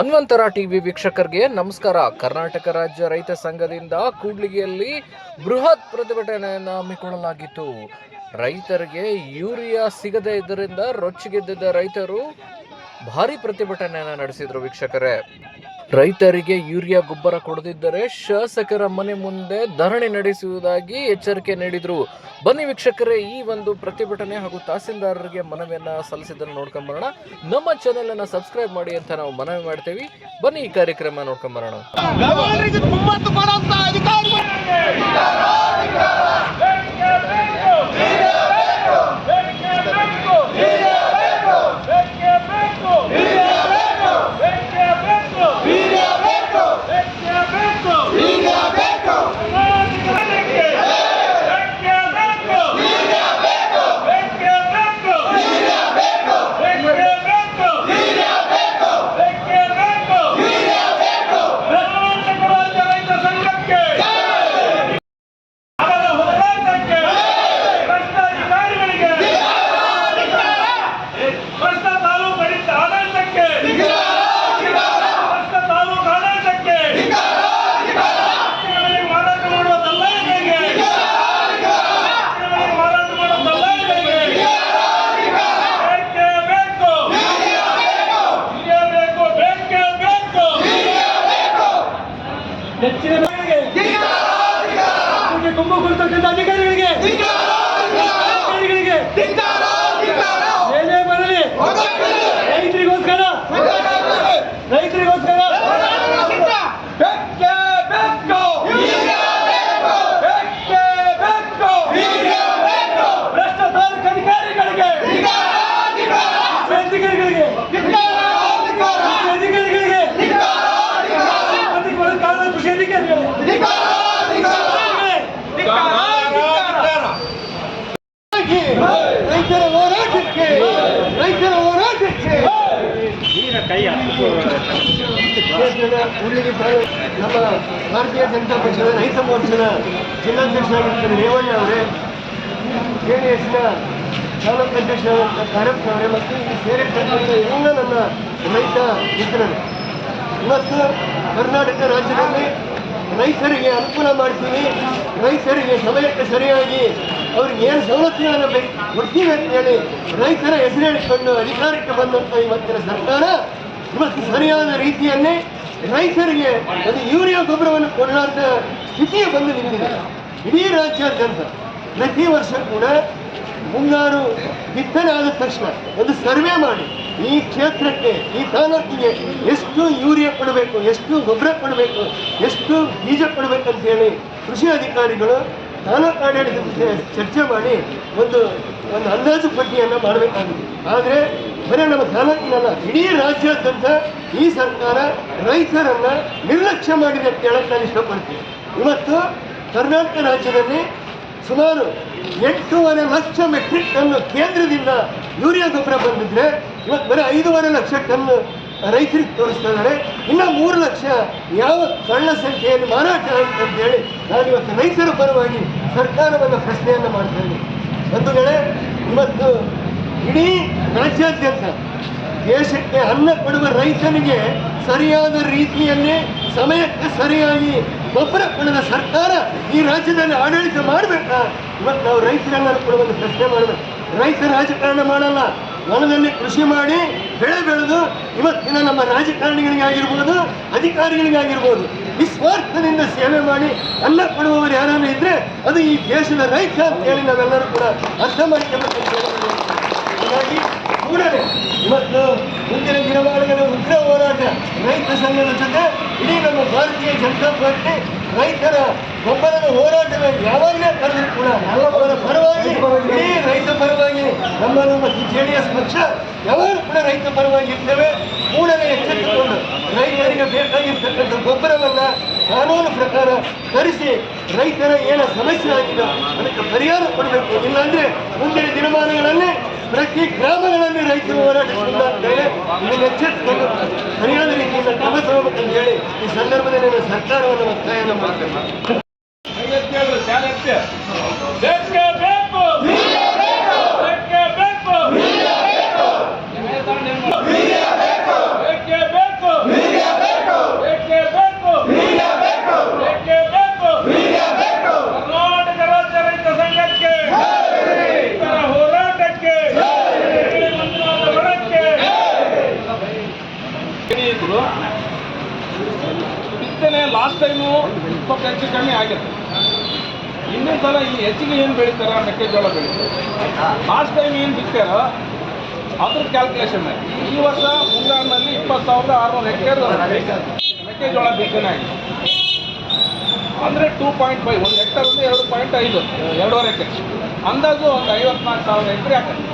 ಹನುಮಂತರ TV ವೀಕ್ಷಕರಿಗೆ ನಮಸ್ಕಾರ. ಕರ್ನಾಟಕ ರಾಜ್ಯ ರೈತ ಸಂಘದಿಂದ ಕೂಡ್ಲಿಗೆಯಲ್ಲಿ ಬೃಹತ್ ಪ್ರತಿಭಟನೆಯನ್ನು ಹಮ್ಮಿಕೊಳ್ಳಲಾಗಿತ್ತು. ರೈತರಿಗೆ ಯೂರಿಯಾ ಸಿಗದೇ ಇದ್ದರಿಂದ ರೊಚ್ಚಿಗೆದ್ದಿದ್ದ ರೈತರು ಭಾರಿ ಪ್ರತಿಭಟನೆಯನ್ನು ನಡೆಸಿದರು ವೀಕ್ಷಕರೇ. ರೈತರಿಗೆ ಯೂರಿಯಾ ಗೊಬ್ಬರ ಕೊಡದಿದ್ದರೆ ಶಾಸಕರ ಮನೆ ಮುಂದೆ ಧರಣಿ ನಡೆಸುವುದಾಗಿ ಎಚ್ಚರಿಕೆ ನೀಡಿದರು. ಬನ್ನಿ ವೀಕ್ಷಕರೇ, ಈ ಒಂದು ಪ್ರತಿಭಟನೆ ಹಾಗೂ ತಹಸೀಲ್ದಾರರಿಗೆ ಮನವಿಯನ್ನು ಸಲ್ಲಿಸಿದ್ದನ್ನು ನೋಡ್ಕೊಂಡ್ ಬರೋಣ ನಮ್ಮ ಚಾನೆಲ್ ಅನ್ನು ಸಬ್ಸ್ಕ್ರೈಬ್ ಮಾಡಿ ಅಂತ ನಾವು ಮನವಿ ಮಾಡ್ತೇವೆ. ಬನ್ನಿ ಈ ಕಾರ್ಯಕ್ರಮ ನೋಡ್ಕೊಂಡ್ ಬರೋಣ ಕುಮ್ಮಕ್ಕು ಮಾಡುವಂತ ಅಧಿಕಾರಿಗಳು ರೈತ ಸಂಘಕ್ಕೆ ಅವರ ಹೋರಾಟಕ್ಕೆ ಭ್ರಷ್ಟಾಧಿಕಾರಿಗಳಿಗೆ ಭ್ರಷ್ಟ ತಾಲೂಕು ಆಡಳಿತ ಆಡಳಿತಕ್ಕೆ ಭ್ರಷ್ಟ ತಾಲೂಕು ಆಡಳಿತಕ್ಕೆ ರಾಜ್ಯಗಳಿಗೆ ಮಾರಾಟ ಮಾಡುವ ದಲ್ಲಾಳಿಗಳಿಗೆ ರಾಜ್ಯಗಳಿಗೆ ಮಾರಾಟ ಮಾಡುವ ದಲ್ಲಾಳಿಗಳಿಗೆ ಬೇಕೇ ಬೇಕು ಹಿರಿಯ ಬೇಕು ಬೇಕೇ ಬೇಕು ಹೆಚ್ಚಿನ ಬೆಲೆಗೆ ತುಂಬ ಕೊಡ್ತಕ್ಕಂಥ ಅಧಿಕಾರಿಗಳಿಗೆ ಅಧಿಕಾರಿಗಳಿಗೆ ಏನೇ ಬರಲಿ ರೈತರಿಗೋಸ್ಕರ ರೈತರಿಗೋಸ್ಕರ ಬೆಕ್ಕೆ ಬೇಕು ಬೆಕ್ಕೆ ಬೇಕು ಭ್ರಷ್ಟ ತಾಲೂಕು ಅಧಿಕಾರಿಗಳಿಗೆ ಅಧಿಕಾರಿಗಳಿಗೆ ಅಧಿಕಾರಿಗಳಿಗೆ ಅಧಿಕಾರಿ ಕಾನೂನು ಕೃಷಿ ಅಧಿಕಾರಿಗಳಿಗೆ ರೈತರ ಹೋರಾಟಕ್ಕೆ ರೈತರ ಹೋರಾಟಕ್ಕೆ ತಾವು ನಮ್ಮ ಭಾರತೀಯ ಜನತಾ ಪಕ್ಷದ ರೈತ ಮೋರ್ಚಾದ ಜಿಲ್ಲಾಧ್ಯಕ್ಷರಾಗಿರ್ತಾರೆ ರೇವಣ್ಣ ಅವರೇ ಜೆ ಡಿ ಎಸ್ನ ತಾಲೂಕು ಅಧ್ಯಕ್ಷರಾದಂಥ ಕಾರಪ್ಪ ಅವರೇ ಮತ್ತು ಇಲ್ಲಿ ಸೇರಿರ್ತಕ್ಕಂಥ ಎಲ್ಲ ನನ್ನ ರೈತ ಮಿತ್ರರು. ಇವತ್ತು ಕರ್ನಾಟಕ ರಾಜ್ಯದಲ್ಲಿ ರೈತರಿಗೆ ಅನುಕೂಲ ಮಾಡ್ತೀನಿ, ರೈತರಿಗೆ ಸಮಯಕ್ಕೆ ಸರಿಯಾಗಿ ಅವ್ರಿಗೆ ಏನು ಸವಲತ್ತುಗಳನ್ನು ಬೇಕು ಕೊಡ್ತೀವಿ ಅಂತ ಹೇಳಿ ರೈತರ ಹೆಸರು ಹೇಳಿಕೊಂಡು ಅಧಿಕಾರಕ್ಕೆ ಬಂದಂಥ ಇವತ್ತಿನ ಸರ್ಕಾರ ಇವತ್ತು ಸರಿಯಾದ ರೀತಿಯಲ್ಲಿ ರೈತರಿಗೆ ಅದು ಯೂರಿಯಾ ಗೊಬ್ಬರವನ್ನು ಕೊಡಲಾರ್ದ ಸ್ಥಿತಿಯೇ ಬಂದು ನಿಂತಿದೆ. ಇಡೀ ರಾಜ್ಯಾದ್ಯಂತ ಪ್ರತಿ ವರ್ಷ ಕೂಡ ಮುಂಗಾರು ಬಿತ್ತನೆ ಆದ ತಕ್ಷಣ ಒಂದು ಸರ್ವೆ ಮಾಡಿ ಈ ಕ್ಷೇತ್ರಕ್ಕೆ, ಈ ತಾಲೂಕಿಗೆ ಎಷ್ಟು ಯೂರಿಯಾ ಕೊಡಬೇಕು, ಎಷ್ಟು ಗೊಬ್ಬರ ಕೊಡಬೇಕು, ಎಷ್ಟು ಬೀಜ ಕೊಡಬೇಕಂತ ಹೇಳಿ ಕೃಷಿ ಅಧಿಕಾರಿಗಳು ತಾಲೂಕು ಆಡಳಿತದ ಜೊತೆ ಚರ್ಚೆ ಮಾಡಿ ಒಂದು ಒಂದು ಅಂದಾಜು ಪಟ್ಟಿಯನ್ನು ಮಾಡಬೇಕಾಗಿದೆ. ಆದರೆ ಬರೀ ನಮ್ಮ ತಾಲೂಕಿನಲ್ಲ ಇಡೀ ರಾಜ್ಯಾದ್ಯಂತ ಈ ಸರ್ಕಾರ ರೈತರನ್ನ ನಿರ್ಲಕ್ಷ್ಯ ಮಾಡಿದೆ ಅಂತ ಹೇಳಕ್ಕೆ ನಾನು ಇಷ್ಟಪಡ್ತೀನಿ. ಇವತ್ತು ಕರ್ನಾಟಕ ರಾಜ್ಯದಲ್ಲಿ ಸುಮಾರು ಎಂಟೂವರೆ ಲಕ್ಷ ಮೆಟ್ರಿಕ್ ಟನ್ ಕೇಂದ್ರದಿಂದ ಯೂರಿಯಾ ಗೊಬ್ಬರ ಬಂದಿದ್ರೆ ಇವತ್ತು ಬರೀ ಐದೂವರೆ ಲಕ್ಷ ಟನ್ ರೈತರಿಗೆ ತೋರಿಸ್ತಾ ಇದ್ದಾರೆ. ಇನ್ನು ಮೂರು ಲಕ್ಷ ಯಾವ ಸಣ್ಣ ಸಂಖ್ಯೆಯಲ್ಲಿ ಮಾರಾಟ ಅಂತ ಹೇಳಿ ನಾನು ಇವತ್ತು ರೈತರ ಪರವಾಗಿ ಸರ್ಕಾರವನ್ನು ಪ್ರಶ್ನೆಯನ್ನು ಮಾಡ್ತಾ ಇದ್ದೀನಿ. ಬಂಧುಗಳೇ, ಇವತ್ತು ಇಡೀ ರಾಜ್ಯಾದ್ಯಂತ ದೇಶಕ್ಕೆ ಅನ್ನ ಕೊಡುವ ರೈತನಿಗೆ ಸರಿಯಾದ ರೀತಿಯಲ್ಲಿ ಸಮಯಕ್ಕೆ ಸರಿಯಾಗಿ ಗೊಬ್ಬರ ಕೊಡದ ಸರ್ಕಾರ ಈ ರಾಜ್ಯದಲ್ಲಿ ಆಡಳಿತ ಮಾಡಬೇಕಾ? ಇವತ್ತು ನಾವು ರೈತರನ್ನ ಒಂದು ಪ್ರಶ್ನೆ ಮಾಡಬೇಕು ರೈತ ರಾಜಕಾರಣ ಮಾಡಲ್ಲ. ಹೊಲದಲ್ಲಿ ಕೃಷಿ ಮಾಡಿ ಬೆಳೆ ಬೆಳೆದು ಇವತ್ತಿನ ನಮ್ಮ ರಾಜಕಾರಣಿಗಳಿಗಾಗಿರ್ಬೋದು ಅಧಿಕಾರಿಗಳಿಗಾಗಿರ್ಬೋದು ನಿಸ್ವಾರ್ಥದಿಂದ ಸೇವೆ ಮಾಡಿ ಅನ್ನ ಕೊಡುವವರು ಯಾರಾದ್ರೂ ಇದ್ರೆ ಅದು ಈ ದೇಶದ ರೈತ ಅಂತ ಹೇಳಿ ನಾವೆಲ್ಲರೂ ಕೂಡ ಅರ್ಥ ಮಾಡಿಕೊಳ್ಳಬೇಕು ಹಾಗಾಗಿ ಕೂಡಲೇ ಇವತ್ತು ಮುಂದಿನ ದಿನಮಾನಗಳ ಉಗ್ರ ಹೋರಾಟ ರೈತ ಸಂಘದ ಜೊತೆ ಇಡೀ ನಮ್ಮ ಭಾರತೀಯ ಜನತಾ ಪಾರ್ಟಿ ರೈತರ ಗೊಬ್ಬರದ ಹೋರಾಟದ ಯಾವಾಗಲೇ ಕರೆದ್ರು ಕೂಡ ಅವರ ಪರವಾಗಿ ಇಡೀ ರೈತ ಪರವಾಗಿ ನಮ್ಮ ನಮ್ಮ ಜೆ ಡಿ ಎಸ್ ಪಕ್ಷ ಯಾವಾಗಲೂ ಕೂಡ ರೈತ ಪರವಾಗಿ ಇರ್ತೇವೆ. ಕೂಡಲೇ ಎಚ್ಚೆತ್ತುಕೊಂಡು ರೈತರಿಗೆ ಬೇಕಾಗಿರ್ತಕ್ಕಂಥ ಗೊಬ್ಬರವನ್ನು ಕಾನೂನು ಪ್ರಕಾರ ತರಿಸಿ ರೈತರ ಏನ ಸಮಸ್ಯೆ ಆಗಿದೆ ಅದಕ್ಕೆ ಪರಿಹಾರ ಕೊಡಬೇಕು. ಇಲ್ಲಾಂದರೆ ಮುಂದಿನ ದಿನಮಾನಗಳಲ್ಲಿ ಪ್ರತಿ ಗ್ರಾಮಗಳಲ್ಲಿ ರೈತರು ಹೋರಾಟ ಮುಂದಾಗ್ತಾರೆ ಇದನ್ನು ಎಚ್ಚೆತ್ತುಕೊಂಡು ಸರಿಯಾದ ರೀತಿಯಿಂದ ಕ್ರಮ ತಗೋಬೇಕಂತ ಹೇಳಿ ಈ ಸಂದರ್ಭದಲ್ಲಿ ನಾನು ಸರ್ಕಾರವನ್ನು ಒತ್ತಾಯನ ಮಾಡ್ತೇನೆ ಬೇಕೇ ಬೇಕು ಬೇಕೇ ಬೇಕು ಬೇಕೇ ಬೇಕು ಇದ್ರು ಬಿತ್ತನೆ ಲಾಸ್ಟ್ ಟೈಮು ಸ್ವಲ್ಪ ಹೆಚ್ಚು ಕಮ್ಮಿ ಆಗಿತ್ತು ಹಿಂದಿನ ಸಲ ಇಲ್ಲಿ ಹೆಚ್ಚಿಗೆ ಏನು ಬೆಳಿತಾರ ಮೆಕ್ಕೆಜೋಳ ಬೆಳೀತಾರೆ ಲಾಸ್ಟ್ ಟೈಮ್ ಏನು ಬಿತ್ತಾರ ಅದ್ರ ಕ್ಯಾಲ್ಕುಲೇಷನ್ ಈ ವರ್ಷ ಮುಂಗಾರಿನಲ್ಲಿ ಇಪ್ಪತ್ತು ಸಾವಿರದ ಆರುನೂರು ಹೆಕ್ಟೇರ್ ಮೆಕ್ಕೆಜೋಳ ಬಿತ್ತನೆ ಆಗಿದೆ ಅಂದರೆ ಟೂ ಪಾಯಿಂಟ್ ಫೈವ್ ಒಂದು ಹೆಕ್ಟರ್ ಅಂದರೆ ಎರಡು ಪಾಯಿಂಟ್ ಐದು ಎರಡೂವರೆ ಎಕರೆ ಅಂದಾಜು ಒಂದು ಐವತ್ನಾಲ್ಕು ಸಾವಿರ ಎಕರೆ ಆಗುತ್ತೆ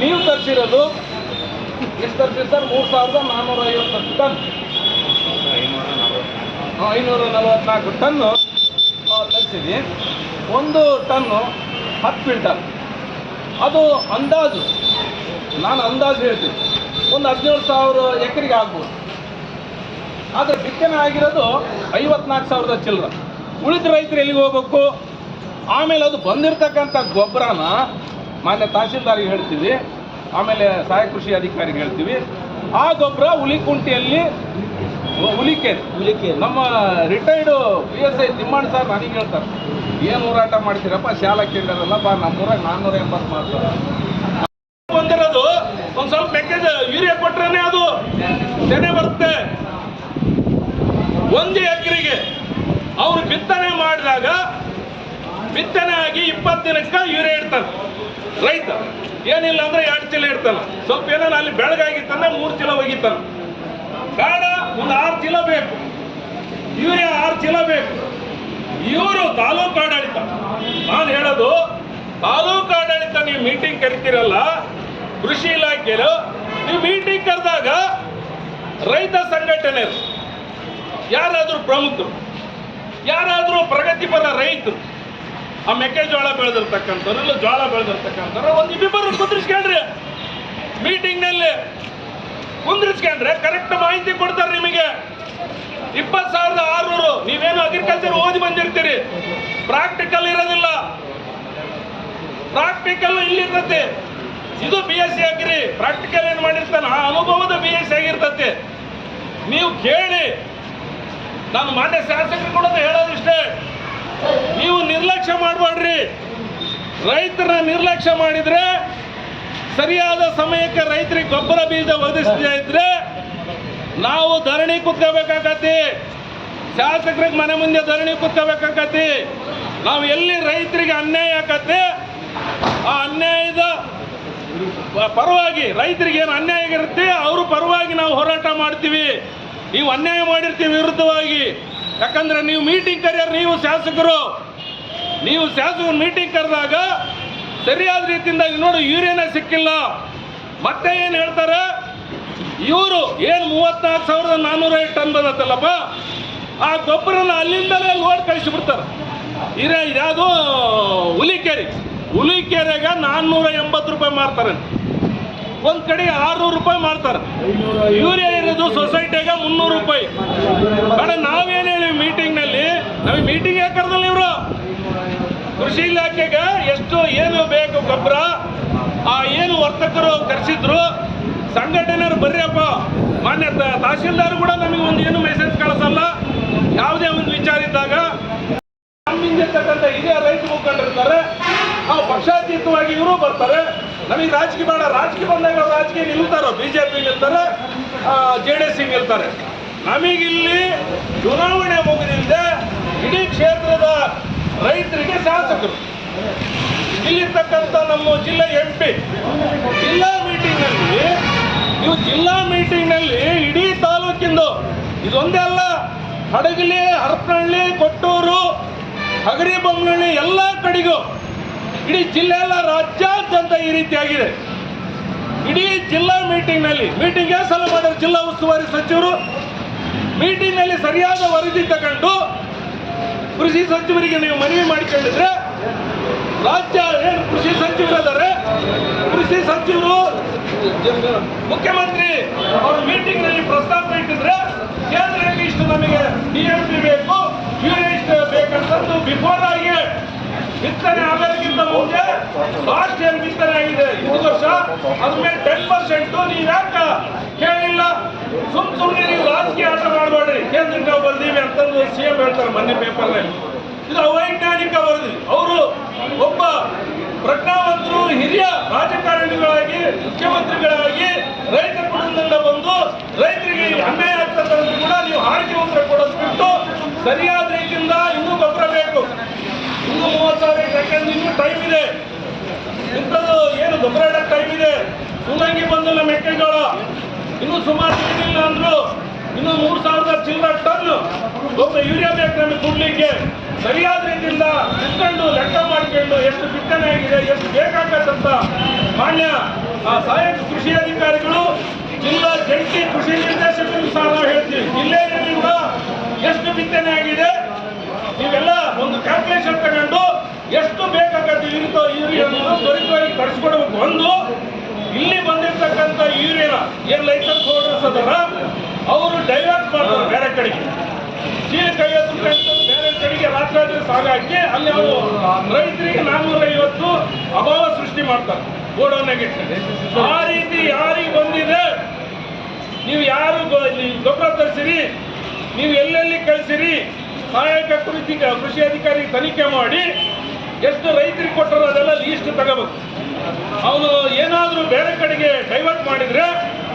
ನೀವು ತರಿಸಿರೋದು ಎಷ್ಟು ತರಿಸಿರಿ ಸರ್? ಮೂರು ಸಾವಿರದ ನಾನ್ನೂರ ಐವತ್ತು ಟನ್. ಐನೂರ ನಲವತ್ನಾಲ್ಕು ಟನ್ನು ತರಿಸಿದ್ವಿ. ಒಂದು ಟನ್ನು ಹತ್ತು ಕ್ವಿಂಟಲ್. ಅದು ಅಂದಾಜು. ನಾನು ಅಂದಾಜು ಹೇಳ್ತೀನಿ. ಒಂದು ಹದಿನೇಳು ಸಾವಿರ ಎಕರೆಗೆ ಆಗ್ಬೋದು. ಆದರೆ ಬಿತ್ತನೆ ಆಗಿರೋದು ಐವತ್ನಾಲ್ಕು ಸಾವಿರದ ಚಿಲ್ಲರ. ಉಳಿದ ರೈತರು ಎಲ್ಲಿಗೆ ಹೋಗ್ಬೇಕು? ಆಮೇಲೆ ಅದು ಬಂದಿರತಕ್ಕಂಥ ಗೊಬ್ಬರನ ಮಾನ್ಯ ತಹಸೀಲ್ದಾರಿಗೆ ಹೇಳ್ತೀವಿ. ಆಮೇಲೆ ಸಹಾಯ ಕೃಷಿ ಅಧಿಕಾರಿಗೆ ಹೇಳ್ತೀವಿ. ಆ ಗೊಬ್ಬರ ಹುಲಿಕುಂಟಿಯಲ್ಲಿ ಹುಲಿಕೆರೆ. ಹುಲಿಕೆ ನಮ್ಮ retired P S I Thimmanna sir ನನಗೆ ಹೇಳ್ತಾರೆ ಏನು ಹೋರಾಟ ಮಾಡ್ತೀರಪ್ಪ? ಶಾಲಾ ಕೇಂದ್ರಲ್ಲ ಬಾ ನಮ್ಮೂರಾಗ ನಾನ್ನೂರ ಎಂಬತ್ತು ಮಾಡ್ತಾರೆ ಬಂದಿರೋದು ಒಂದು ಸ್ವಲ್ಪ ಮೆಕ್ಕೆಜ ಯೂರಿಯಾ ಕೊಟ್ರೇನೆ ಅದು. ತೆನೆ ಬರುತ್ತೆ. ಒಂದು ಎಕರೆಗೆ ಅವರು ಬಿತ್ತನೆ ಮಾಡಿದಾಗ ಬಿತ್ತನೆ ಆಗಿ ಇಪ್ಪತ್ತು ದಿನಕ್ಕೆ ಯೂರಿಯಾ ಇಡ್ತಾರೆ. ರೈತ ಏನಿಲ್ಲ ಅಂದ್ರೆ ಎರಡು ಚೀಲ ಇಡ್ತಾನೆ. ಸ್ವಲ್ಪ ಏನೋ ಅಲ್ಲಿ ಬೆಳಗಾಗಿತ್ತಂದ್ರೆ ಮೂರು ಚೀಲ ಒಗಿತಾನೆ. ಬೇಡ ಒಂದು ಆರು ಚೀಲ ಬೇಕು ಇವರೇ ಆರು ಚೀಲ ಬೇಕು ಇವರು ತಾಲೂಕು ಆಡಳಿತ. ನಾನು ಹೇಳೋದು, ತಾಲೂಕು ಆಡಳಿತ ನೀವು ಮೀಟಿಂಗ್ ಕರಿತೀರಲ್ಲ, ಕೃಷಿ ಇಲಾಖೆಯರು ನೀವು ಮೀಟಿಂಗ್ ಕರೆದಾಗ ರೈತ ಸಂಘಟನೆ ಯಾರಾದರೂ ಪ್ರಮುಖರು, ಯಾರಾದರೂ ಪ್ರಗತಿಪರ ರೈತರು, ಆ ಮೆಕ್ಕೆಜೋಳ ಬೆಳೆದಿರ್ತಕ್ಕಂಥವ್ರು, ಇಲ್ಲ ಜೋಳ ಬೆಳೆದಿರ್ತಕ್ಕಂಥವ್ರು, ಒಂದು ಇಬ್ಬರು ಕುಂದ್ರಿಸ್ಕೊಂಡ್ರಿ ಮೀಟಿಂಗ್ನಲ್ಲಿ ಕುಂದ್ರಿಸ್ಕೊಂಡ್ರೆ ಕರೆಕ್ಟ್ ಮಾಹಿತಿ ಕೊಡ್ತಾರೆ ನಿಮಗೆ. ಇಪ್ಪತ್ತು ಸಾವಿರದ ಆರುನೂರು, ನೀವೇನು ಅಗ್ರಿಕಲ್ಚರ್ ಓದಿ ಬಂದಿರ್ತೀರಿ? ಪ್ರಾಕ್ಟಿಕಲ್ ಇರೋದಿಲ್ಲ. ಪ್ರಾಕ್ಟಿಕಲ್ ಇಲ್ಲಿರ್ತತಿ ಇದು B S C agri practical ಏನು ಮಾಡಿರ್ತಾನೆ? ಆ ಅನುಭವದ ಬಿ ಎಸ್ ಸಿ ಆಗಿರ್ತತೆ ನೀವು ಕೇಳಿ. ನಾನು ಮಾನ್ಯ ಶಾಸಕರು ಕೂಡ ಹೇಳೋದಿಷ್ಟೇ. ನೀವು ನಿರ್ಲಕ್ಷ್ಯ ಮಾಡಬೇಡ್ರಿ. ರೈತರ ನಿರ್ಲಕ್ಷ್ಯ ಮಾಡಿದ್ರೆ ಸರಿಯಾದ ಸಮಯಕ್ಕೆ ರೈತರಿಗೆ ಗೊಬ್ಬರ ಬೀಜ ಒದಗಿಸದೇ ಇದ್ರೆ ನಾವು ಧರಣಿ ಕುತ್ಕೋಬೇಕಾಗತ್ತಿ. ಶಾಸಕರಿಗೆ ಮನೆ ಮುಂದೆ ಧರಣಿ ಕುತ್ಕೋಬೇಕಾಗತ್ತಿ. ನಾವು ಎಲ್ಲಿ ರೈತರಿಗೆ ಅನ್ಯಾಯ ಆಕತ್ತಿ ಆ ಅನ್ಯಾಯದ ಪರವಾಗಿ ರೈತರಿಗೆ ಏನು ಅನ್ಯಾಯ ಆಗಿರುತ್ತೆ, ಅವರು ಪರವಾಗಿ ನಾವು ಹೋರಾಟ ಮಾಡ್ತೀವಿ. ನೀವು ಅನ್ಯಾಯ ಮಾಡಿರ್ತೀವಿ ವಿರುದ್ಧವಾಗಿ. ಯಾಕಂದ್ರೆ ನೀವು ಮೀಟಿಂಗ್ ಕರೆಯೋರು, ನೀವು ಶಾಸಕರು. ನೀವು ಶಾಸಕರು ಮೀಟಿಂಗ್ ಕರೆದಾಗ ಸರಿಯಾದ ರೀತಿಯಿಂದ ನೋಡು, ಯೂರಿಯಾನೇ ಸಿಕ್ಕಿಲ್ಲ. ಮತ್ತೆ ಏನು ಹೇಳ್ತಾರೆ? ಇವರು ಏನು ಮೂವತ್ನಾಲ್ಕು ಸಾವಿರದ ನಾನ್ನೂರ ಟನ್ ಬಂದತ್ತಲ್ಲಪ್ಪ? ಆ ಗೊಬ್ಬರನ ಅಲ್ಲಿಂದಲೇ ಲೋಡ್ ಕಳಿಸಿಬಿಡ್ತಾರೆ. ಇರೇ, ಇದ್ಯಾವುದು? ಹುಲಿಕೆರೆ. ಹುಲಿಕೆರೆಗೆ ನಾನ್ನೂರ ಎಂಬತ್ತು ರೂಪಾಯಿ ಮಾರ್ತಾರೆ. ಒಂದು ಕಡೆ ಆರ್ನೂರು ರೂಪಾಯಿ ಮಾರ್ತಾರೆ. ಯೂರಿಯಾ ಇರೋದು ಸೊಸೈಟಿಗೆ ಮುನ್ನೂರು ರೂಪಾಯಿ. ಬೇಡ, ನಾವೇನು ಹೇಳಿ ಮೀಟಿಂಗ್ನಲ್ಲಿ ನಮಗೆ ಮೀಟಿಂಗ್ ಯಾಕೆ ಕರೆದಲ್ಲ ಇವರು? ಕೃಷಿ ಇಲಾಖೆಗೆ ಎಷ್ಟು ಏನು ಬೇಕು ಗೊಬ್ಬರ ಆ ಏನು ವರ್ತಕರು ಕರೆಸಿದ್ರು, ಸಂಘಟನೆಯವರು ಬರ್ರಿಯಪ್ಪ. ಮಾನ್ಯ ತ- ತಹಸೀಲ್ದಾರ್ ಕೂಡ ನಮಗೆ ಒಂದು ಏನು ಮೆಸೇಜ್ ಕಳಿಸಲ್ಲ. ಯಾವುದೇ ಒಂದು ವಿಚಾರ ಇದ್ದಾಗ ನಮ್ಮಿಂದಿರ್ತಕ್ಕಂಥ ಹಿರಿಯ ರೈತ ಮುಖಂಡರಿದ್ದಾರೆ. ಆ ಪಕ್ಷಾತೀತವಾಗಿ ಇವರು ಬರ್ತಾರೆ. ನಮಗೆ ರಾಜಕೀಯ ಬೇಡ. ರಾಜಕೀಯ ಬಂದಾಗ ರಾಜಕೀಯ ನಿಲ್ತಾರೋ? ಬಿಜೆಪಿ ನಿಲ್ತಾರೆ. ಜೆ ಡಿ ಎಸ್ ನಿಲ್ತಾರೆ. ನಮಗಿಲ್ಲಿ ಚುನಾವಣೆ ಮುಗಿದಿಲ್ಲದೆ ಇಡೀ ಕ್ಷೇತ್ರದ ರೈತರಿಗೆ ಶಾಸಕರು. ಇಲ್ಲಿರ್ತಕ್ಕಂಥ ನಮ್ಮ ಜಿಲ್ಲಾ ಎಂ ಪಿ ಜಿಲ್ಲಾ ಮೀಟಿಂಗ್ನಲ್ಲಿ ನೀವು ಜಿಲ್ಲಾ ಮೀಟಿಂಗ್ನಲ್ಲಿ ಇಡೀ ತಾಲೂಕಿಂದು, ಇದೊಂದೇ ಅಲ್ಲ, ಹಡಗಲಿ, ಹರಪನಹಳ್ಳಿ, ಕೊಟ್ಟೂರು, ಹಗರಿ ಬೊಮ್ಮನಹಳ್ಳಿ ಎಲ್ಲ ಕಡೆಗೂ ಇಡೀ ಜಿಲ್ಲೆ ಎಲ್ಲ ರಾಜ್ಯಾದ್ಯಂತ ಈ ರೀತಿಯಾಗಿದೆ. ಇಡೀ ಜಿಲ್ಲಾ ಮೀಟಿಂಗ್ನಲ್ಲಿ ಮೀಟಿಂಗ್ ಸಲ ಮಾಡಿದ್ರು ಜಿಲ್ಲಾ ಉಸ್ತುವಾರಿ ಸಚಿವರು ಮೀಟಿಂಗ್ನಲ್ಲಿ ಸರಿಯಾದ ವರದಿ ತಗೊಂಡು ಕೃಷಿ ಸಚಿವರಿಗೆ ನೀವು ಮನವಿ ಮಾಡಿಕೊಂಡಿದ್ರೆ, ರಾಜ್ಯ ಏನು ಕೃಷಿ ಸಚಿವರು ಇದ್ದಾರೆ ಕೃಷಿ ಸಚಿವರು ಮುಖ್ಯಮಂತ್ರಿ ಅವ್ರ ಮೀಟಿಂಗ್ನಲ್ಲಿ ಪ್ರಸ್ತಾಪ ಇಟ್ಟಿದ್ರೆ ಕೇಂದ್ರಕ್ಕೆ ಇಷ್ಟು ನಮಗೆ ಡಿ ಪಿ ಬೇಕು ಯೂರಿಯಾ ಇಷ್ಟು ಬೇಕಂತಂದು ಬಿಫೋರ್ ಆಗಿ ಬಿತ್ತನೆ ಆಗೋದಕ್ಕಿಂತ ಮುಂಚೆ ಲಾಸ್ಟ್ ಇಯರ್ ಬಿತ್ತನೆ ಆಗಿದೆ. ಇದು ವರ್ಷ, ಅದ್ಮೇಲೆ ಟೆನ್ ಪರ್ಸೆಂಟ್ ನೀವ್ ಯಾಕ ಕೇಳಿಲ್ಲ? ಸುಮ್ ಸುಮ್ಮನೆ ನೀವು ರಾಜಕೀಯ ಆಟ ಮಾಡಬೇಡ್ರಿ. ಕೇಂದ್ರ ನಾವು ಬರ್ದೀವಿ ಅಂತಂದು ಸಿ ಎಂ ಹೇಳ್ತಾರೆ ಮೊನ್ನೆ ಪೇಪರ್ನಲ್ಲಿ ಇದು ಅವೈಜ್ಞಾನಿಕ ವರದಿ. ಅವರು ಒಬ್ಬ ಪ್ರಜ್ಞಾವಂತರು, ಹಿರಿಯ ರಾಜಕಾರಣಿಗಳಾಗಿ, ಮುಖ್ಯಮಂತ್ರಿಗಳಾಗಿ ರೈತ ಕುಟುಂಬದಿಂದ ಬಂದು ರೈತರಿಗೆ ಅನ್ಯಾಯ ಆಗ್ತದೆ ಕೂಡ ನೀವು ಹಾರಿಕೆ ಉತ್ತರ ಕೊಡೋದು ಬಿಟ್ಟು ಸರಿಯಾದ ರೀತಿಯಿಂದ ಇನ್ನೂ ಗೊಬ್ಬರ ಬೇಕು ಇನ್ನೂ ಮೂವತ್ತು ಸಾವಿರ ಯಾಕಂದ್ರೆ ಇನ್ನೂ ಟೈಮ್ ಇದೆ. ಇಂಥದ್ದು ಏನು ಗೊಬ್ಬರ ಟೈಮ್ ಇದೆ. ಸುಲಂಗಿ ಬಂದಿಲ್ಲ ಮೆಕ್ಕೆಜೋಳ. ಇನ್ನೂ ಸುಮಾರು ಇರಲಿಲ್ಲ ಅಂದ್ರು ಇನ್ನು ಮೂರು ಸಾವಿರದ ಚಿಲ್ಲರ ಟನ್ ಗೊಬ್ಬರ ಯೂರಿಯಾ ಬೇಕು ನಮಗೆ ಕೊಡ್ಲಿಕ್ಕೆ. ಸರಿಯಾದ ರೀತಿಯಿಂದ ಇಟ್ಕೊಂಡು ಲೆಕ್ಕ ಮಾಡ್ಕೊಂಡು ಎಷ್ಟು ಬಿತ್ತನೆ ಆಗಿದೆ, ಎಷ್ಟು ಬೇಕಾಗತ್ತಂತ ಮಾನ್ಯ, ಆ, ಸಹಾಯಕ ಕೃಷಿ ಅಧಿಕಾರಿಗಳು ಜಿಲ್ಲಾ ಜಂಟಿ ಕೃಷಿ ನಿರ್ದೇಶಕರು ಸಹ ನಾವು ಹೇಳ್ತೀವಿ ಜಿಲ್ಲೆಯಲ್ಲಿ ಕೂಡ ಎಷ್ಟು ಬಿತ್ತನೆ ಆಗಿದೆ ನೀವೆಲ್ಲ ಒಂದು ತಗೊಂಡು ಎಷ್ಟು ಬೇಕಾಗತ್ತೆ ಯೂರಿಯಾ ಯೂರಿಯನ್ನು ತ್ವರಿತವಾಗಿ ತರಿಸ್ಕೊಡ್ಬೇಕು ಒಂದು, ಇಲ್ಲಿ ಬಂದಿರ್ತಕ್ಕಂಥ ಯೂರಿಯನ ಏನ್ ಲೈಸೆನ್ಸ್ ಹೋಲ್ಡರ್ಸ್ ಅದರ ಅವರು ಡೈವರ್ಟ್ ಮಾಡ್ತಾರೆ ಬೇರೆ ಕಡೆಗೆ. ಚೀಲಕ್ಕೆ ಐವತ್ತು ಬೇರೆ ಕಡೆಗೆ ರಾತ್ರಿ ಸಾಗಾಕಿ ಅಲ್ಲಿ ಅವರು ರೈತರಿಗೆ ನಾನ್ನೂರ ಐವತ್ತು ಅಭಾವ ಸೃಷ್ಟಿ ಮಾಡ್ತಾರೆ ಗೋಡೌನ್ನಾಗ ಆ ರೀತಿ ಯಾರಿಗೆ ಬಂದಿದೆ, ನೀವು ಯಾರು ಗೊಬ್ಬರ ತರಿಸಿರಿ, ನೀವು ಎಲ್ಲೆಲ್ಲಿ ಕಳಿಸಿರಿ ಸಹಾಯಕ ಕೃಷಿ ಕೃಷಿ ಅಧಿಕಾರಿ ತನಿಖೆ ಮಾಡಿ ಎಷ್ಟು ರೈತರಿಗೆ ಕೊಟ್ಟರು ಅದೆಲ್ಲ ಲೀಸ್ಟ್ ತಗೋಬೇಕು. ಅವನು ಏನಾದರೂ ಬೇರೆ ಕಡೆಗೆ ಡೈವರ್ಟ್ ಮಾಡಿದ್ರೆ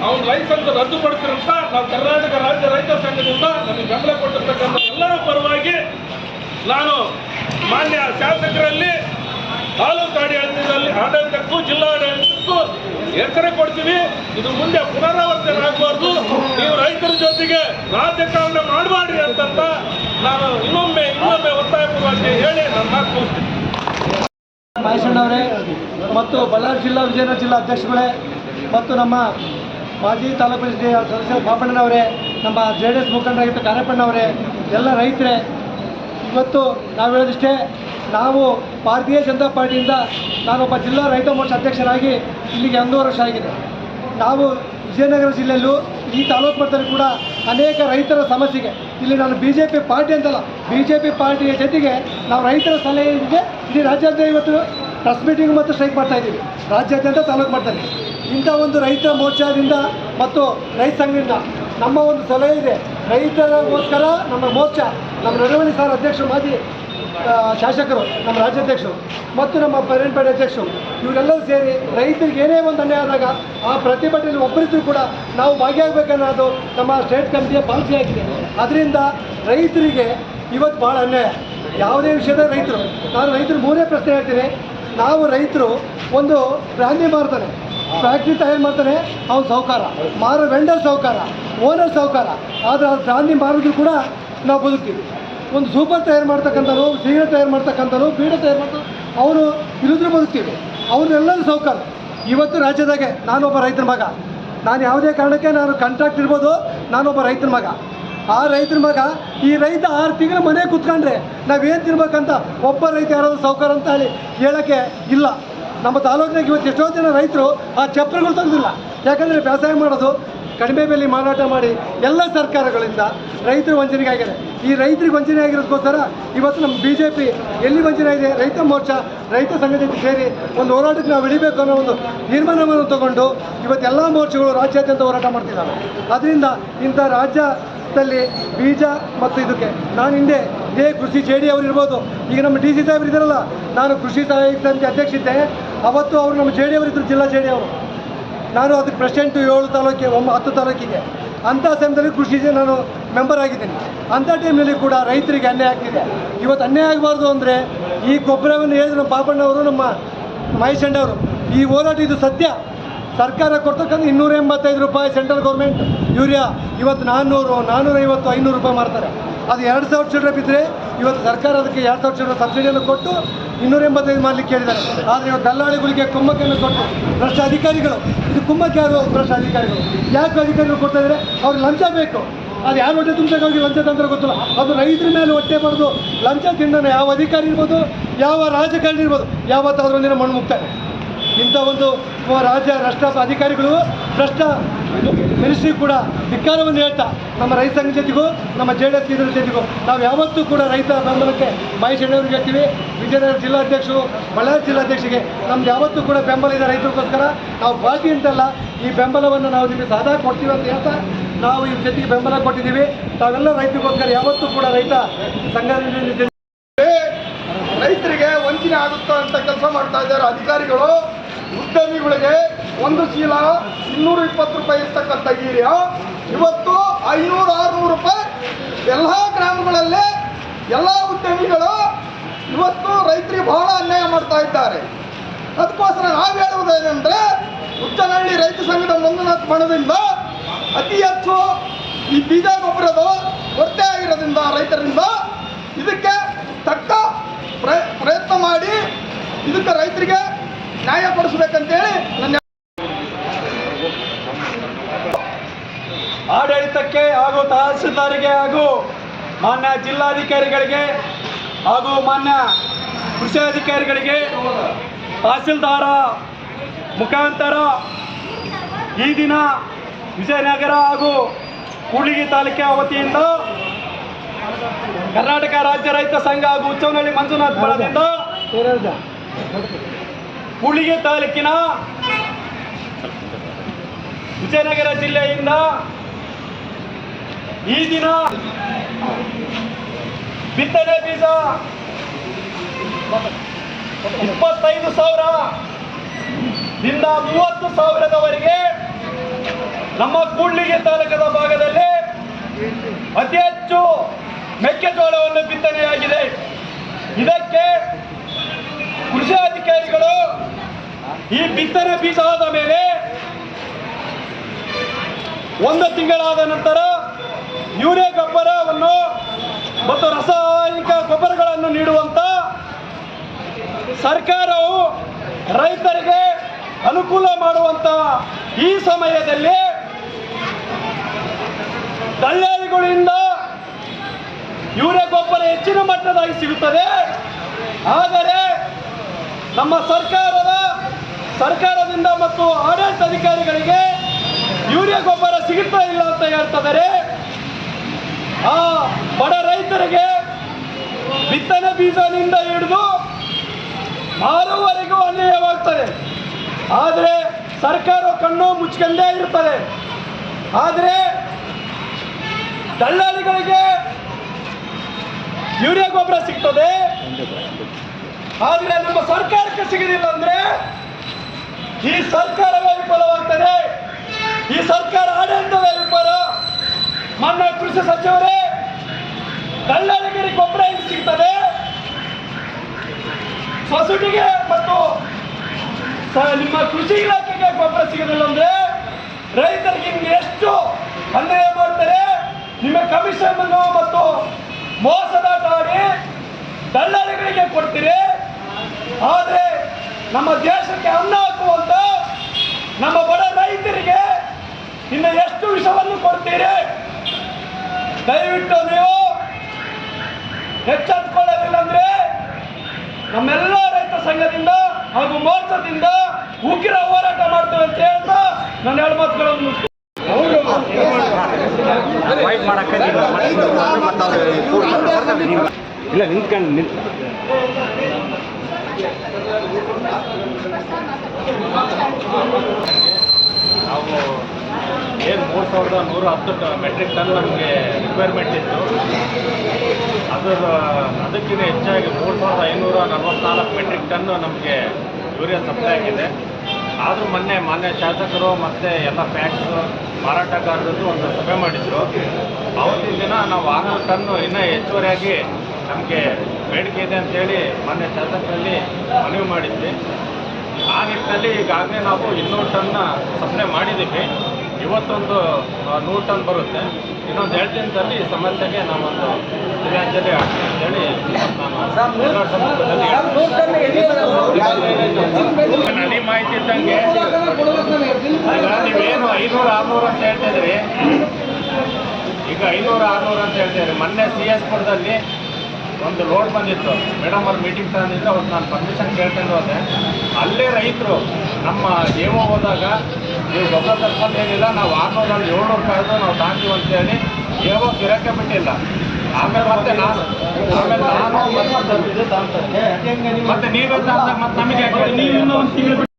ಅವನ ಲೈಸೆನ್ಸ್ ರದ್ದುಪಡಿಸಿರುತ್ತ ನಾವು ಕರ್ನಾಟಕ ರಾಜ್ಯ ರೈತ ಸಂಘದಿಂದ ನಮಗೆ ಬೆಂಬಲ ಕೊಟ್ಟಿರ್ತಕ್ಕಂಥ ಎಲ್ಲರ ಪರವಾಗಿ ನಾನು ಮಾನ್ಯ ಶಾಸಕರಲ್ಲಿ ತಾಲೂಕು ಆಡಳಿತದಲ್ಲಿ ಆಡಳಿತಕ್ಕೂ ಜಿಲ್ಲಾಡಳಿತಕ್ಕೂ ಎಚ್ಚರಿಕೆ ಕೊಡ್ತೀವಿ. ಇದು ಮುಂದೆ ಪುನರಾವರ್ತನೆ ಆಗಬಾರ್ದು. ನೀವು ರೈತರ ಜೊತೆಗೆ ರಾಜಕಾರಣ ಮಾಡಬಾರ್ರಿ ಅಂತಂತ ನಾನು ಇನ್ನೊಮ್ಮೆ ಇನ್ನೊಮ್ಮೆ ಒತ್ತಾಯ ಪೂರ್ವಕ್ಕೆ ಹೇಳಿ ನನ್ನ ಮಾತು ಮುಗಿಸ್ತೀನಿ. ಮತ್ತು ಬಳ್ಳಾರಿ ಜಿಲ್ಲಾ ವಿಜಯನಗರ ಜಿಲ್ಲಾ ಅಧ್ಯಕ್ಷಗಳೇ ಮತ್ತು ನಮ್ಮ ಮಾಜಿ ತಾಲೂಕು ಸದಸ್ಯ ಪಾಪಣ್ಣನವರೇ ನಮ್ಮ ಜೆ ಡಿ ಎಸ್ ಮುಖಂಡರಾಗಿದ್ದ ಕಾರ್ಯಪ್ಪಣ್ಣವರೇ ಎಲ್ಲ ರೈತರೇ ಇವತ್ತು ನಾವು ಹೇಳೋದಿಷ್ಟೇ, ನಾವು ಭಾರತೀಯ ಜನತಾ ಪಾರ್ಟಿಯಿಂದ ನಾನೊಬ್ಬ ಜಿಲ್ಲಾ ರೈತ ಮೋರ್ಚಾ ಅಧ್ಯಕ್ಷರಾಗಿ ಇಲ್ಲಿಗೆ ಒಂದೂವರೆ ವರ್ಷ ಆಗಿದೆ. ನಾವು ವಿಜಯನಗರ ಜಿಲ್ಲೆಯಲ್ಲೂ ಈ ತಾಲೂಕು ಮಟ್ಟದಲ್ಲಿ ಕೂಡ ಅನೇಕ ರೈತರ ಸಮಸ್ಯೆಗೆ, ಇಲ್ಲಿ ನಾನು ಬಿ ಜೆ ಪಿ ಪಾರ್ಟಿ ಅಂತಲ್ಲ ಬಿ ಜೆ ಪಿ ಪಾರ್ಟಿಯ ಜೊತೆಗೆ ನಾವು ರೈತರ ಸಲಹೆಗೆ ಇಡೀ ರಾಜ್ಯಾದ್ಯಂತ ಇವತ್ತು ಪ್ರೆಸ್ ಮೀಟಿಂಗ್ ಮತ್ತು ಸ್ಟ್ರೈಕ್ ಮಾಡ್ತಾ ಇದ್ದೀವಿ, ರಾಜ್ಯಾದ್ಯಂತ ತಾಲೂಕು ಮಟ್ಟದಲ್ಲಿ. ಇಂಥ ಒಂದು ರೈತ ಮೋರ್ಚಾದಿಂದ ಮತ್ತು ರೈತ ಸಂಘದಿಂದ ನಮ್ಮ ಒಂದು ಸಲಹೆ ಇದೆ. ರೈತರಿಗೋಸ್ಕರ ನಮ್ಮ ಮೋರ್ಚಾ, ನಮ್ಮ ನಡವಳಿ ಸಾರ್ ಅಧ್ಯಕ್ಷರು, ಮಾಜಿ ಶಾಸಕರು, ನಮ್ಮ ರಾಜ್ಯಾಧ್ಯಕ್ಷರು ಮತ್ತು ನಮ್ಮ ಪೇರೆಂಟ್ಪೇಟೆ ಅಧ್ಯಕ್ಷರು, ಇವರೆಲ್ಲರೂ ಸೇರಿ ರೈತರಿಗೆ ಏನೇ ಒಂದು ಅನ್ಯಾಯ ಆದಾಗ ಆ ಪ್ರತಿಭಟನೆಯಲ್ಲಿ ಒಬ್ಬರಿದ್ರೂ ಕೂಡ ನಾವು ಭಾಗಿಯಾಗಬೇಕನ್ನೋದು ನಮ್ಮ ಸ್ಟೇಟ್ ಕಮಿಟಿಯ ಪಾಲಿಸಿ ಆಗಿದೆ. ಅದರಿಂದ ರೈತರಿಗೆ ಇವತ್ತು ಭಾಳ ಅನ್ಯಾಯ. ಯಾವುದೇ ವಿಷಯದ ರೈತರು, ನಾನು ರೈತರು ಮೂರೇ ಪ್ರಶ್ನೆ ಹೇಳ್ತೀನಿ. ನಾವು ರೈತರು ಒಂದು ಬ್ರಾಂಡಿ ಮಾರ್ತಾನೆ ಫ್ಯಾಕ್ಟ್ರಿ ತಯಾರು ಮಾಡ್ತಾನೆ, ಅವ್ನು ಸಾಹುಕಾರ ಮಾರೋ ವೆಂಡರ್ ಸಾಹುಕಾರ ಓನರ್ ಸಾಹುಕಾರ. ಆದರೆ ಆ ಧಾನ್ಯ ಮಾರಿದ್ರು ಕೂಡ ನಾವು ಬದುಕ್ತೀವಿ. ಒಂದು ಸೂಪರ್ ತಯಾರು ಮಾಡ್ತಕ್ಕಂಥವ್ರು ಸಿಗರೇಟ್ ತಯಾರು ಮಾಡ್ತಕ್ಕಂಥವ್ರು ಬೀಡ ತಯಾರು ಮಾಡ್ತಾರೆ ಅವರು ಇಲ್ಲಿದ್ರು ಬದುಕ್ತೀವಿ. ಅವ್ರನ್ನೆಲ್ಲರೂ ಸಾಹುಕಾರ. ಇವತ್ತು ರಾಜ್ಯದಾಗೆ ನಾನೊಬ್ಬ ರೈತನ ಮಗ. ನಾನು ಯಾವುದೇ ಕಾರಣಕ್ಕೆ ನಾನು ಕಾಂಟ್ರಾಕ್ಟ್ ಇರ್ಬೋದು, ನಾನೊಬ್ಬ ರೈತನ ಮಗ. ಆ ರೈತರ ಮಗ ಈ ರೈತ ಆರು ತಿಂಗಳು ಮನೆ ಕೂತ್ಕೊಂಡ್ರೆ ನಾವೇನು ತಿನ್ಬೇಕಂತ ಒಬ್ಬ ರೈತ ಯಾರಾದರೂ ಸಾಹುಕಾರ ಅಂತ ಹೇಳಿ ಹೇಳೋಕ್ಕೆ ಇಲ್ಲ. ನಮ್ಮ ತಾಲೂಕಿನಾಗ ಇವತ್ತು ಎಷ್ಟೋ ಜನ ರೈತರು ಆ ಚಪ್ಪರಗಳು ತಂದಿಲ್ಲ. ಯಾಕಂದರೆ ಬೇಸಾಯ ಮಾಡೋದು ಕಡಿಮೆ ಬೆಲೆ ಮಾರಾಟ ಮಾಡಿ ಎಲ್ಲ ಸರ್ಕಾರಗಳಿಂದ ರೈತರು ವಂಚನೆ ಆಗಿದೆ ಈ ರೈತರಿಗೆ ವಂಚನೆ ಆಗಿರೋದಕ್ಕೋಸ್ಕರ ಇವತ್ತು ನಮ್ಮ ಬಿ ಜೆ ಪಿ ಎಲ್ಲಿ ವಂಚನೆ ಇದೆ ರೈತ ಮೋರ್ಚಾ, ರೈತ ಸಂಘಟನೆ ಸೇರಿ ಒಂದು ಹೋರಾಟಕ್ಕೆ ನಾವು ಇಳಿಬೇಕು ಅನ್ನೋ ಒಂದು ನಿರ್ಮಾಣವನ್ನು ತಗೊಂಡು ಇವತ್ತು ಎಲ್ಲ ಮೋರ್ಚಾಗಳು ರಾಜ್ಯಾದ್ಯಂತ ಹೋರಾಟ ಮಾಡ್ತಿದ್ದಾರೆ. ಅದರಿಂದ ಇಂಥ ರಾಜ್ಯದಲ್ಲಿ ಬೀಜ ಮತ್ತು ಇದಕ್ಕೆ ನಾನು ಹಿಂದೆ ಇದೇ ಕೃಷಿ ಜೆ ಡಿ ಅವರು ಇರ್ಬೋದು. ಈಗ ನಮ್ಮ ಡಿ ಸಿ ಸಾಹೇಬ್ರು ಇದ್ದಾರಲ್ಲ, ನಾನು ಕೃಷಿ ಸಹಾಯಕ ಸಮಿತಿ ಅಧ್ಯಕ್ಷ ಇದ್ದೆ. ಅವತ್ತು ಅವರು ನಮ್ಮ ಜೆ ಡಿ ಅವರಿದ್ದರು ಜಿಲ್ಲಾ ಜೆ ಡಿ ಅವರು. ನಾನು ಅದಕ್ಕೆ ಪ್ರೆಸಿಡೆಂಟು ಏಳು ತಾಲೂಕಿಗೆ, ಒಮ್ಮ ಹತ್ತು ತಾಲೂಕಿಗೆ ಅಂಥ ಸಮಯದಲ್ಲಿ ಕೃಷಿಗೆ ನಾನು ಮೆಂಬರ್ ಆಗಿದ್ದೀನಿ. ಅಂಥ ಟೈಮ್ನಲ್ಲಿ ಕೂಡ ರೈತರಿಗೆ ಅನ್ಯಾಯ ಆಗ್ತಿದೆ. ಇವತ್ತು ಅನ್ಯಾಯ ಆಗಬಾರ್ದು ಅಂದರೆ ಈ ಗೊಬ್ಬರವನ್ನು ಹೇಳಿದ್ರು ನಮ್ಮ ಪಾಪಣ್ಣವರು ನಮ್ಮ ಮಹೇಶ್ ಅವರು, ಈ ಹೋರಾಟ ಇದು ಸತ್ಯ. ಸರ್ಕಾರ ಕೊಡ್ತಕ್ಕಂಥ ಇನ್ನೂರ ಎಂಬತ್ತೈದು ರೂಪಾಯಿ ಸೆಂಟ್ರಲ್ ಗೌರ್ಮೆಂಟ್ ಯೂರಿಯಾ, ಇವತ್ತು ನಾನ್ನೂರು, ನಾನ್ನೂರೈವತ್ತು, ಐನೂರು ರೂಪಾಯಿ ಮಾಡ್ತಾರೆ ಅದು ಎರಡು ಸಾವಿರ ಚಿಲ್ಲರೆ ಬಿದ್ದರೆ ಇವತ್ತು ಸರ್ಕಾರ ಅದಕ್ಕೆ ಎರಡು ಸಾವಿರ ಚಿಲ್ಲರೆ ಸಬ್ಸಿಡಿಯನ್ನು ಕೊಟ್ಟು ಇನ್ನೂರ ಎಂಬತ್ತೈದು ಮಾಡಲಿಕ್ಕೆ ಕೇಳಿದ್ದಾರೆ. ಆದರೆ ಇವತ್ತು ದಲ್ಲಾಳಿಗಳಿಗೆ ಕುಂಭಕ್ಕೆ ಕೊಟ್ಟು ಭ್ರಷ್ಟ ಅಧಿಕಾರಿಗಳು, ಇದು ಕುಮ್ಮಕ್ಕೆ ಯಾರು ಭ್ರಷ್ಟ ಅಧಿಕಾರಿಗಳು? ಯಾಕೆ ಅಧಿಕಾರಿಗಳು ಕೊಡ್ತಾ ಇದ್ದಾರೆ ಅವ್ರಿಗೆ ಲಂಚ ಬೇಕು. ಅದು ಯಾರು ಹೊಟ್ಟೆ ತುಂಬಬೇಕಾಗಿ ಲಂಚ ತಂತ್ರ ಗೊತ್ತಿಲ್ಲ. ಅದು ರೈತರ ಮೇಲೆ ಹೊಟ್ಟೆ ಬರೆದು ಲಂಚ ತಿಂದಾನೆ ಯಾವ ಅಧಿಕಾರಿ ಇರ್ಬೋದು, ಯಾವ ರಾಜಕಾರಣಿ ಇರ್ಬೋದು, ಯಾವತ್ತಾದ್ರೂ ಒಂದಿನ ಮಣ್ಣು ಮುಗ್ತಾರೆ. ಇಂಥ ಒಂದು ರಾಜ್ಯ ರಾಷ್ಟ್ರ ಅಧಿಕಾರಿಗಳು ಭ್ರಷ್ಟ ಮಿನಿಸ್ಟ್ರಿ ಕೂಡ ಧಿಕ್ಕಾರವನ್ನು ಹೇಳ್ತಾ, ನಮ್ಮ ರೈತ ಸಂಘ ಜೊತೆಗೂ, ನಮ್ಮ ಜೆ ಡಿ ಎಸ್ ಇದರ ಜೊತೆಗೂ, ನಾವು ಯಾವತ್ತೂ ಕೂಡ ರೈತ ಬೆಂಬಲಕ್ಕೆ ಮಹೇಶ್ ಹೆಣ್ಣವ್ರಿಗೆ ಹೇಳ್ತೀವಿ. ವಿಜಯನಗರ ಜಿಲ್ಲಾಧ್ಯಕ್ಷರು, ಬಳ್ಳಾರಿ ಜಿಲ್ಲಾಧ್ಯಕ್ಷರಿಗೆ ನಮ್ದು ಯಾವತ್ತೂ ಕೂಡ ಬೆಂಬಲ ಇದೆ ರೈತರಿಗೋಸ್ಕರ. ನಾವು ಬಾಕಿ ಅಂತಲ್ಲ, ಈ ಬೆಂಬಲವನ್ನು ನಾವು ನಿಮಗೆ ಸದಾ ಕೊಡ್ತೀವಿ ಅಂತ ಹೇಳ್ತಾ, ನಾವು ಈ ಜೊತೆಗೆ ಬೆಂಬಲ ಕೊಟ್ಟಿದ್ದೀವಿ. ತಾವೆಲ್ಲ ರೈತರಿಗೋಸ್ಕರ ಯಾವತ್ತೂ ಕೂಡ ರೈತ ಸಂಘದಿಂದ ರೈತರಿಗೆ ವಂಚನೆ ಆಗುತ್ತೋ ಅಂತ ಕೆಲಸ ಮಾಡ್ತಾ ಇದ್ದಾರೆ ಅಧಿಕಾರಿಗಳು. ಉದ್ಯಮಿಗಳಿಗೆ ಒಂದು ಚೀಲ ಇನ್ನೂರ ಇಪ್ಪತ್ತು ರೂಪಾಯಿ ಇರ್ತಕ್ಕಂಥ ಗೀರ್ಯ ಇವತ್ತು ಐನೂರು ಆರುನೂರು ರೂಪಾಯಿ ಎಲ್ಲ ಗ್ರಾಮಗಳಲ್ಲಿ ಎಲ್ಲ ಉದ್ಯಮಿಗಳು ಇವತ್ತು ರೈತರಿಗೆ ಬಹಳ ಅನ್ಯಾಯ ಮಾಡ್ತಾ ಇದ್ದಾರೆ. ಅದಕ್ಕೋಸ್ಕರ ನಾವು ಹೇಳುವುದೇನೆಂದರೆ ಉಚ್ಚನಹಳ್ಳಿ ರೈತ ಸಂಘದ ಮಂಜುನಾಥ್ ಬಣದಿಂದ ಅತಿ ಹೆಚ್ಚು ಈ ಬೀಜ ಗೊಬ್ಬರದ ಕೊರತೆ ಆಗಿರೋದ್ರಿಂದ, ರೈತರಿಂದ ಇದಕ್ಕೆ ತಕ್ಕ ಪ್ರಯ- ಪ್ರಯತ್ನ ಮಾಡಿ ಇದಕ್ಕೆ ರೈತರಿಗೆ ನ್ಯಾಯ ಕೊಡಿಸ್ಬೇಕಂತೇಳಿ ನನ್ನ ಆಡಳಿತಕ್ಕೆ ಹಾಗೂ ತಹಸೀಲ್ದಾರಿಗೆ ಹಾಗೂ ಮಾನ್ಯ ಜಿಲ್ಲಾಧಿಕಾರಿಗಳಿಗೆ ಹಾಗೂ ಮಾನ್ಯ ಕೃಷಿ ಅಧಿಕಾರಿಗಳಿಗೆ ತಹಸೀಲ್ದಾರ ಮುಖಾಂತರ ಈ ದಿನ ವಿಜಯನಗರ ಹಾಗೂ ಕೂಡ್ಲಿಗಿ ತಾಲೂಕಿನ ವತಿಯಿಂದ ಕರ್ನಾಟಕ ರಾಜ್ಯ ರೈತ ಸಂಘ ಹಾಗೂ ಉಚ್ಚವನಹಳ್ಳಿ ಮಂಜುನಾಥ್ ಬಣದಿಂದ ಕೂಡ್ಲಿಗಿ ತಾಲೂಕಿನ ವಿಜಯನಗರ ಜಿಲ್ಲೆಯಿಂದ ಈ ದಿನ ಬಿತ್ತನೆ ಬೀಜ ಇಪ್ಪತ್ತೈದು ಸಾವಿರ ದಿಂದ ಮೂವತ್ತು ಸಾವಿರದವರೆಗೆ ನಮ್ಮ ಕೂಡ್ಲಿಗೆ ತಾಲೂಕದ ಭಾಗದಲ್ಲಿ ಅತಿ ಹೆಚ್ಚು ಮೆಕ್ಕೆಜೋಳವನ್ನು ಬಿತ್ತನೆಯಾಗಿದೆ. ಇದಕ್ಕೆ ಕೃಷಿ ಅಧಿಕಾರಿಗಳು ಈ ಬಿತ್ತನೆ ಬೀಜ ಆದ ಮೇಲೆ ಒಂದು ತಿಂಗಳಾದ ನಂತರ ಯೂರಿಯಾ ಗೊಬ್ಬರವನ್ನು ಮತ್ತು ರಾಸಾಯನಿಕ ಗೊಬ್ಬರಗಳನ್ನು ನೀಡುವಂತ ಸರ್ಕಾರವು ರೈತರಿಗೆ ಅನುಕೂಲ ಮಾಡುವಂತ ಈ ಸಮಯದಲ್ಲಿ ದಳ್ಳಾಳಿಗಳಿಂದ ಯೂರಿಯಾ ಗೊಬ್ಬರ ಹೆಚ್ಚಿನ ಮಟ್ಟದಾಗಿ ಸಿಗುತ್ತದೆ. ಆದರೆ ನಮ್ಮ ಸರ್ಕಾರದ, ಸರ್ಕಾರದಿಂದ ಮತ್ತು ಆಡಳಿತ ಅಧಿಕಾರಿಗಳಿಗೆ ಯೂರಿಯಾ ಗೊಬ್ಬರ ಸಿಗುತ್ತಾ ಇಲ್ಲ ಅಂತ ಹೇಳ್ತಿದ್ದಾರೆ ಆ ಬಡ ರೈತರಿಗೆ ಬಿತ್ತನೆ ಬೀಜದಿಂದ ಹಿಡಿದು ಮಾರುವವರೆಗೂ ಅನ್ಯಾಯವಾಗ್ತದೆ. ಆದರೆ ಸರ್ಕಾರ ಕಣ್ಣು ಮುಚ್ಕೊಂಡೇ ಇರ್ತದೆ. ಆದರೆ ದಳ್ಳಾಳಿಗಳಿಗೆ ಯೂರಿಯಾ ಗೊಬ್ಬರ ಸಿಗ್ತದೆ. ಆದರೆ ನಮ್ಮ ಸರ್ಕಾರಕ್ಕೆ ಸಿಗಲಿಲ್ಲ ಅಂದ್ರೆ ಈ ಸರ್ಕಾರವೇ ವಿಫಲವಾಗ್ತದೆ ಈ ಸರ್ಕಾರ ಆಡಳಿತವೇ ವಿಫಲ. ಮಾನ್ಯ ಕೃಷಿ ಸಚಿವರೇ ದಳ್ಳಾಳಿಗರಿಗೆ ಗೊಬ್ಬರ ಹೆಂಗ್ ಸಿಗ್ತದೆ? ಸೊಸೈಟಿಗೆ ಮತ್ತು ನಿಮ್ಮ ಕೃಷಿ ಇಲಾಖೆಗೆ ಗೊಬ್ಬರ ಸಿಗೋದಿಲ್ಲ ಅಂದ್ರೆ ರೈತರಿಗೆ ನಿಮ್ಗೆ ಎಷ್ಟು ಅನ್ಯಾಯ ಮಾಡ್ತಾರೆ? ನಿಮ್ಮ ಕಮಿಷನ್ ಮತ್ತು ಮೋಸದಾಟ ಆಡಿ ದಲ್ಲಾಳಿಗಳಿಗೆ ಕೊಡ್ತೀರಿ? ಆದರೆ ನಮ್ಮ ದೇಶಕ್ಕೆ ಅನ್ನ ಹಾಕುವಂತ ನಮ್ಮ ಬಡ ರೈತರಿಗೆ ಇನ್ನು ಎಷ್ಟು ವಿಷವನ್ನು ಕೊಡ್ತೀರಿ? ದಯವಿಟ್ಟು ನೀವು ಎಚ್ಚೆತ್ಕೊಳ್ಳೋದಿಲ್ಲ ಅಂದ್ರೆ ನಮ್ಮೆಲ್ಲ ರೈತ ಸಂಘದಿಂದ ಹಾಗೂ ಮೋರ್ಚಾದಿಂದ ಉಗ್ರ ಹೋರಾಟ ಮಾಡ್ತೇವೆ ಅಂತ ಹೇಳ್ತಾ ನನ್ನ ಎರಡು ಮಾತುಗಳನ್ನು. ಇಲ್ಲ ನಿಂತ್ಕೊಂಡು ನಿಂತ್ ನಾವು ಏನು ಮೂರು ಸಾವಿರದ ನೂರ ಹತ್ತು ಮೆಟ್ರಿಕ್ ಟನ್ ನಮಗೆ ರಿಕ್ವೈರ್ಮೆಂಟ್ ಇತ್ತು. ಅದರ ಅದಕ್ಕಿಂತ ಹೆಚ್ಚಾಗಿ ಮೂರು ಸಾವಿರದ ಐನೂರ ನಲವತ್ನಾಲ್ಕು ಮೆಟ್ರಿಕ್ ಟನ್ ನಮಗೆ ಯೂರಿಯಾ ಸಪ್ಲೈ ಆಗಿದೆ. ಆದರೂ ಮೊನ್ನೆ ಮಾನ್ಯ ಶಾಸಕರು ಮತ್ತು ಎಲ್ಲ ಫ್ಯಾಕ್ಟ್ಸ್ ಮಾರಾಟಗಾರರದ್ದು ಒಂದು ಸಭೆ ಮಾಡಿದ್ರು. ಅವತ್ತಿನ ದಿನ ನಾವು ಆರು ಟನ್ನು ಇನ್ನೂ ಹೆಚ್ಚುವರಿಯಾಗಿ ನಮಗೆ ಬೇಡಿಕೆ ಇದೆ ಅಂತೇಳಿ ಮಾನ್ಯ ಶಾಸಕರಲ್ಲಿ ಮನವಿ ಮಾಡಿದ್ವಿ. ಆ ನಿಟ್ಟಿನಲ್ಲಿ ಈಗಾಗಲೇ ನಾವು ಇನ್ನೂರು ಟನ್ನ ಸಪ್ಲೈ ಮಾಡಿದ್ದೀವಿ. ಇವತ್ತೊಂದು ನೂರು ಟನ್ ಬರುತ್ತೆ. ಇನ್ನೊಂದು ಎರಡು ದಿನದಲ್ಲಿ ಈ ಸಮಸ್ಯೆಗೆ ನಾವೊಂದು ಕ್ರಿಯಾಂಜಲಿ ಆಗ್ತೀವಿ ಅಂತೇಳಿ. ನನಗೆ ಮಾಹಿತಿ ಇದ್ದಂಗೆ ನೀವೇನು ಐನೂರು ಆರುನೂರು ಅಂತ ಹೇಳ್ತಾ ಇದ್ರಿ ಈಗ ಐನೂರು ಆರ್ನೂರು ಅಂತ ಹೇಳ್ತಿದ್ರಿ ಮೊನ್ನೆ ಸಿ ಎಸ್ ಪುರದಲ್ಲಿ ಒಂದು ಲೋಡ್ ಬಂದಿತ್ತು. ಮೇಡಮ್ ಅವ್ರ ಮೀಟಿಂಗ್ ತಗೊಂಡಿದ್ರೆ ಅವತ್ತು ನಾನು ಪರ್ಮಿಷನ್ ಕೇಳ್ಕೊಂಡು ಹೋದೆ ಅಲ್ಲೇ ರೈತರು ನಮ್ಮ ಏಮೋ ಹೋದಾಗ ನೀವು ಗೊಬ್ಬರ ತರ್ಕೊಂಡು ಏನಿಲ್ಲ ನಾವು ಆರ್ನೂರಲ್ಲಿ ಏಳ್ನೂರು ಕಳೆದು ನಾವು ತಾಂತೀವಿ ಅಂತೇಳಿ ಏನೋ ಗಿರಕ್ಕೆ ಬಿಟ್ಟಿಲ್ಲ. ಆಮೇಲೆ ಮತ್ತೆ ನಾನು ಆಮೇಲೆ ನಾನು ಮತ್ತೆ- ಮತ್ತೆ ನೀವೇ ತಂದಾಗ ಮತ್ತೆ ನಮಗೆ